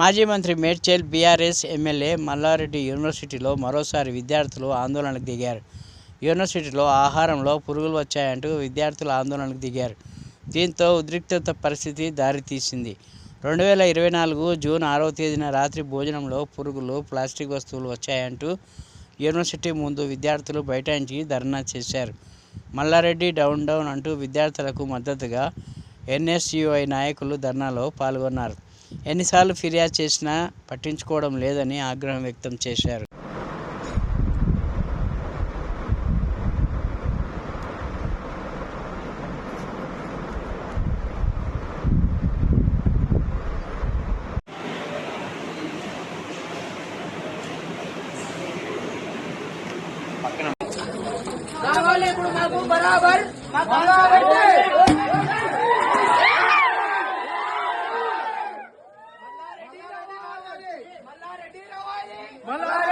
మాజీ మంత్రి Medchal BRS MLA Mallareddy యూనివర్సిటీలో మరోసారి విద్యార్థులు ఆందోళనకు దిగారు. యూనివర్సిటీలో ఆహారంలో పురుగులు వచ్చాయంటూ విద్యార్థులు ఆందోళనకు దిగారు. దీంతో ఉద్రిక్తత పరిస్థితి దారితీసింది. రెండు వేల ఇరవై నాలుగు జూన్ ఆరవ తేదీన రాత్రి భోజనంలో పురుగులు ప్లాస్టిక్ వస్తువులు వచ్చాయంటూ యూనివర్సిటీ ముందు విద్యార్థులు బైఠాయించి ధర్నా చేశారు. మల్లారెడ్డి డౌన్ డౌన్ అంటూ విద్యార్థులకు మద్దతుగా ఎన్ఎస్యుఐ నాయకులు ధర్నాలో పాల్గొన్నారు. ఎన్నిసార్లు ఫిర్యాదు చేసినా పట్టించుకోవడం లేదని ఆగ్రహం వ్యక్తం చేశారు. కావాలి ఇప్పుడు మాకు బరాబర్. మాకు కావాలి